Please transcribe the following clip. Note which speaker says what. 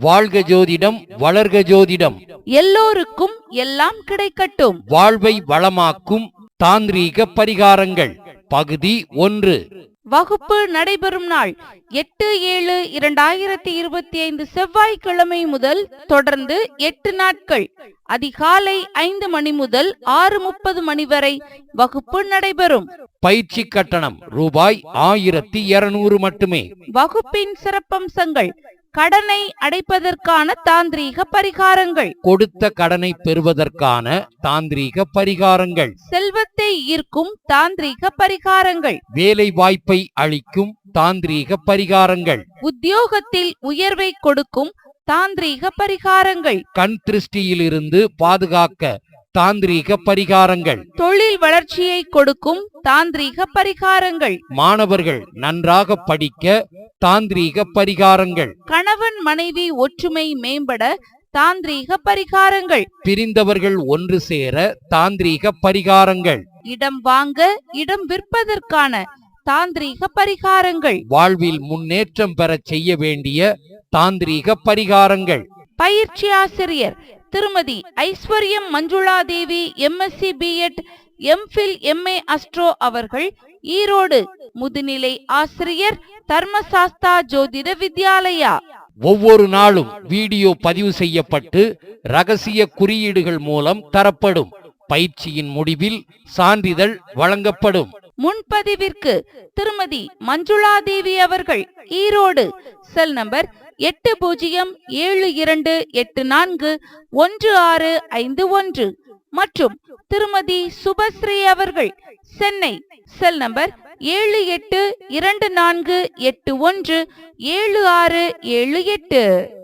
Speaker 1: வாழ்க ஜோதிடம் வளர்க ஜோதிடம்.
Speaker 2: எல்லோருக்கும் எல்லாம் கிடைக்கட்டும்.
Speaker 1: வாழ்வை வளமாக்கும் தாந்திரீக பரிகாரங்கள். பகுதி ஒன்று.
Speaker 2: வகுப்பு நடைபெறும் நாள் எட்டு ஏழு இரண்டாயிரத்தி இருபத்தி ஐந்து செவ்வாய்க்கிழமை முதல் தொடர்ந்து எட்டு நாட்கள். அதிகாலை ஐந்து மணி முதல் ஆறு முப்பது மணி வரை வகுப்பு நடைபெறும்.
Speaker 1: பயிற்சி கட்டணம் ரூபாய் ஆயிரத்தி இருநூறு மட்டுமே.
Speaker 2: வகுப்பின் சிறப்பம்சங்கள் கடனை அடைப்பதற்கான தாந்திரீக பரிகாரங்கள்.
Speaker 1: கொடுத்த கடனை பெறுவதற்கான தாந்திரீக பரிகாரங்கள்.
Speaker 2: செல்வத்தை ஈர்க்கும் தாந்திரீக பரிகாரங்கள்.
Speaker 1: வேலை வாய்ப்பை அளிக்கும் தாந்திரீக பரிகாரங்கள்.
Speaker 2: உத்தியோகத்தில் உயர்வை கொடுக்கும் தாந்திரீக பரிகாரங்கள்.
Speaker 1: கண் திருஷ்டியிலிருந்து பாதுகாக்க தாந்திரீக பரிகாரங்கள்.
Speaker 2: தொழில் வளர்ச்சியை கொடுக்கும் தாந்திரீக பரிகாரங்கள்.
Speaker 1: மாணவர்கள் நன்றாக படிக்க தாந்திரீக பரிகாரங்கள்.
Speaker 2: கணவன் மனைவி ஒற்றுமை மேம்பட தாந்திரீக பரிகாரங்கள்.
Speaker 1: பிரிந்தவர்கள் ஒன்று சேர தாந்திரீக பரிகாரங்கள்.
Speaker 2: இடம் வாங்க இடம் விற்பதற்கான தாந்திரீக பரிகாரங்கள்.
Speaker 1: வாழ்வில் முன்னேற்றம் பெறச் செய்ய வேண்டிய தாந்திரீக பரிகாரங்கள்.
Speaker 2: பயிற்சி ஆசிரியர் திருமதி Aishwaryam Manjula Devi MSc BEd MPhil MA astro அவர்கள் ஈரோடு முதுநிலை ஆசிரியர் தர்மசாஸ்தா ஜோதிட வித்யாலயா.
Speaker 1: ஒவ்வொரு நாளும் வீடியோ பதிவு செய்யப்பட்டு ரகசிய குறியீடுகள் மூலம் தரப்படும். பயிற்சியின் முடிவில் சான்றிதழ் வழங்கப்படும்.
Speaker 2: முன்பதிவிற்கு திருமதி மஞ்சுளா தேவி அவர்கள் ஈரோடு. செல் நம்பர் எட்டு பூஜ்ஜியம் ஏழு இரண்டு எட்டு நான்கு ஒன்று ஆறு ஐந்து ஒன்று. மற்றும் திருமதி சுபஸ்ரீ அவர்கள் சென்னை. செல் நம்பர் ஏழு எட்டு இரண்டு நான்கு எட்டு ஒன்று ஏழு ஆறு ஏழு எட்டு.